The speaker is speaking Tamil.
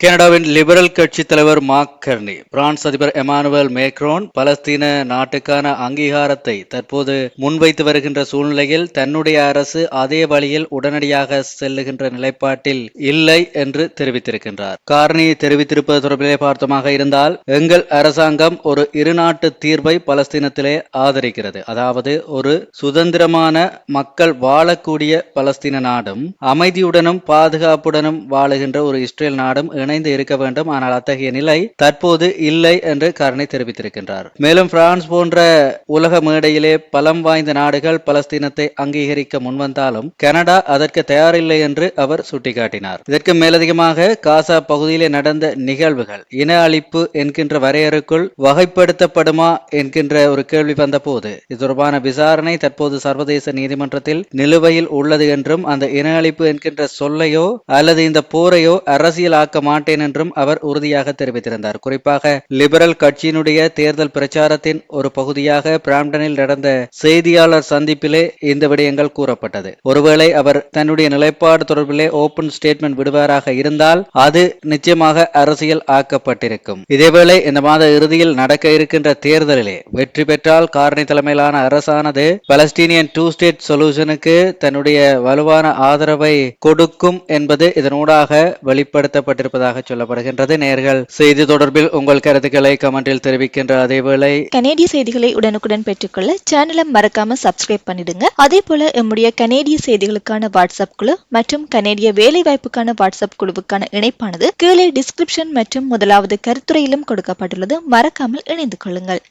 கனடாவின் லிபரல் கட்சி தலைவர் மார்க் கர்னி பிரான்ஸ் அதிபர் எமானுவல் மேக்ரோன் பலஸ்தீன நாட்டுக்கான அங்கீகாரத்தை தற்போது முன்வைத்து வருகின்ற சூழ்நிலையில் தன்னுடைய அரசு அதே வழியில் உடனடியாக செல்லுகின்ற நிலைப்பாட்டில் இல்லை என்று தெரிவித்திருக்கின்றார். கார்னி தெரிவித்திருப்பது தொடர்பிலே பார்த்தமாக இருந்தால் எங்கள் அரசாங்கம் ஒரு இருநாட்டு தீர்வை பலஸ்தீனத்திலே ஆதரிக்கிறது. அதாவது ஒரு சுதந்திரமான மக்கள் வாழக்கூடிய பலஸ்தீன நாடும் அமைதியுடனும் பாதுகாப்புடனும் வாழுகின்ற ஒரு இஸ்ரேல் நாடும் இணைந்து இருக்க வேண்டும். ஆனால் அத்தகைய நிலை தற்போது இல்லை என்று கருணை தெரிவித்திருக்கின்றார். மேலும் பிரான்ஸ் போன்ற உலக மேடையிலே பலம் வாய்ந்த நாடுகள் பலஸ்தீனத்தை அங்கீகரிக்க முன்வந்தாலும் கனடா அதற்கு தயாரில்லை என்று அவர் சுட்டிக்காட்டினார். இதற்கு மேலதிகமாக காசா பகுதியிலே நடந்த நிகழ்வுகள் இன அழிப்பு என்கின்ற வரையறுக்குள் வகைப்படுத்தப்படுமா என்கின்ற ஒரு கேள்வி வந்தபோது இது தொடர்பான விசாரணை தற்போது சர்வதேச நீதிமன்றத்தில் நிலுவையில் உள்ளது என்றும் அந்த இன அழிப்பு என்கின்ற சொல்லையோ அல்லது இந்த போரையோ அரசியலாக்க மாட்டேன் என்றும் அவர் உறுதியாக தெரிவித்திருந்தார். குறிப்பாக லிபரல் கட்சியினுடைய தேர்தல் பிரச்சாரத்தின் ஒரு பகுதியாக பிராம்டனில் நடந்த செய்தியாளர் சந்திப்பிலே இந்த விடயங்கள் கூறப்பட்டது. ஒருவேளை அவர் தன்னுடைய நிலைப்பாடு தொடர்பிலே ஓபன் ஸ்டேட்மெண்ட் விடுவாராக இருந்தால் அது நிச்சயமாக அரசியல் ஆக்கப்பட்டிருக்கும். இதேவேளை இந்த மாத இறுதியில் நடக்க இருக்கின்ற தேர்தலிலே வெற்றி பெற்றால் காரணி தலைமையிலான அரசானது பலஸ்டீனியன் டூ ஸ்டேட் சொல்யூஷனுக்கு தன்னுடைய வலுவான ஆதரவை கொடுக்கும் என்பது இதனூடாக வெளிப்படுத்தப்பட்டிருப்பதாக சொல்லப்படுகின்றது. நேர்கள் செய்தி தொடர்பில் உங்கள் கருத்துக்களை கமெண்டில் தெரிவிக்கின்ற அதேவேளை கனேடிய செய்திகளை உடனுக்குடன் பெற்றுக்கொள்ள சேனலை மறக்காம சப்ஸ்கிரைப் பண்ணிடுங்க. அதே போல எம்முடைய கனேடிய செய்திகளுக்கான வாட்ஸ்அப் குழு மற்றும் கனேடிய வேலை வாய்ப்புக்கான வாட்ஸ்அப் குழுவுக்கான இணைப்பானது கீழே டிஸ்கிரிப்ஷன் மற்றும் முதலாவது கருத்துறையிலும் கொடுக்கப்பட்டுள்ளது. மறக்காமல் இணைந்து கொள்ளுங்கள்.